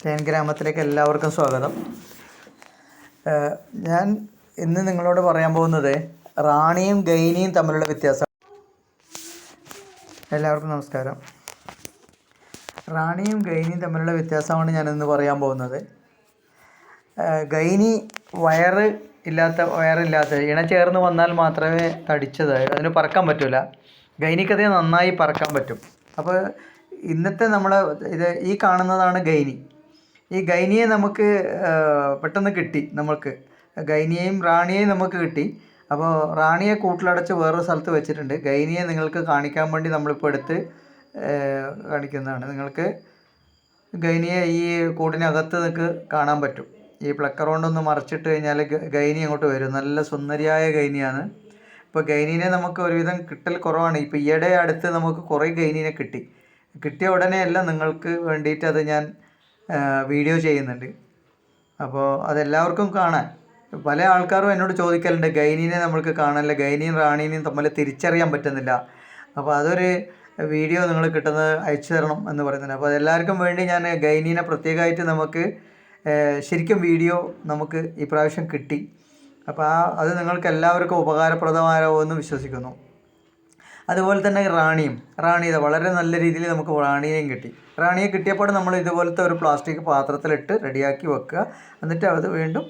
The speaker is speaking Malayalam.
തേൻ ഗ്രാമത്തിലേക്ക് എല്ലാവർക്കും സ്വാഗതം. ഞാൻ ഇന്ന് നിങ്ങളോട് പറയാൻ പോകുന്നത് റാണിയും ഗൈനിയും തമ്മിലുള്ള വ്യത്യാസം. എല്ലാവർക്കും നമസ്കാരം. റാണിയും ഗൈനിയും തമ്മിലുള്ള വ്യത്യാസമാണ് ഞാൻ ഇന്ന് പറയാൻ പോകുന്നത്. ഗൈനി വയറ് ഇല്ലാത്ത വയറില്ലാത്ത ഇണ ചേർന്ന് വന്നാൽ മാത്രമേ തടിച്ചത് അതിന് പറക്കാൻ പറ്റില്ല ഗൈനിക്കത് നന്നായി പറക്കാൻ പറ്റും. അപ്പോൾ ഇന്നത്തെ നമ്മൾ ഇത് ഈ കാണുന്നതാണ് ഗൈനി. ഈ ഗൈനിയെ നമുക്ക് പെട്ടെന്ന് കിട്ടി നമുക്ക് ഗൈനിയെയും റാണിയെയും നമുക്ക് കിട്ടി. അപ്പോൾ റാണിയെ കൂട്ടിലടച്ച് വേറൊരു സ്ഥലത്ത് വെച്ചിട്ടുണ്ട്. ഗൈനിയെ നിങ്ങൾക്ക് കാണിക്കാൻ വേണ്ടി നമ്മളിപ്പോൾ എടുത്ത് കാണിക്കുന്നതാണ്. നിങ്ങൾക്ക് ഗൈനിയെ ഈ കൂടിനകത്ത് നിങ്ങൾക്ക് കാണാൻ പറ്റും. ഈ പ്ലക്കർ കൊണ്ടൊന്ന് മറച്ചിട്ട് കഴിഞ്ഞാൽ ഗൈനി അങ്ങോട്ട് വരും. നല്ല സുന്ദരിയായ ഗൈനിയാണ്. ഇപ്പോൾ ഗൈനീനെ നമുക്ക് ഒരുവിധം കിട്ടൽ കുറവാണ്. ഇപ്പോൾ ഈയിടെ അടുത്ത് നമുക്ക് കുറേ ഗൈനീനെ കിട്ടി. കിട്ടിയ ഉടനെയല്ല നിങ്ങൾക്ക് വേണ്ടിയിട്ട് അത് ഞാൻ വീഡിയോ ചെയ്യുന്നുണ്ട്. അപ്പോൾ അതെല്ലാവർക്കും കാണാൻ. പല ആൾക്കാരും എന്നോട് ചോദിക്കലുണ്ട് ഗൈനീനെ നമ്മൾക്ക് കാണാനില്ല ഗൈനിയും റാണീനെയും തമ്മിൽ തിരിച്ചറിയാൻ പറ്റുന്നില്ല. അപ്പോൾ അതൊരു വീഡിയോ നിങ്ങൾ കിട്ടുന്നത് അയച്ചു തരണം എന്ന് പറയുന്നുണ്ട്. അപ്പോൾ അതെല്ലാവർക്കും വേണ്ടി ഞാൻ ഗൈനീനെ പ്രത്യേകമായിട്ട് നമുക്ക് ശരിക്കും വീഡിയോ നമുക്ക് ഇപ്രാവശ്യം കിട്ടി. അപ്പോൾ ആ അത് നിങ്ങൾക്ക് എല്ലാവർക്കും ഉപകാരപ്രദമാകുമെന്ന് വിശ്വസിക്കുന്നു. അതുപോലെ തന്നെ റാണിയും. റാണി ഇത് വളരെ നല്ല രീതിയിൽ നമുക്ക് റാണിയെയും കിട്ടി. റാണിയെ കിട്ടിയപ്പോൾ നമ്മൾ ഇതുപോലത്തെ ഒരു പ്ലാസ്റ്റിക് പാത്രത്തിലിട്ട് റെഡിയാക്കി വെക്കുക. എന്നിട്ട് അത് വീണ്ടും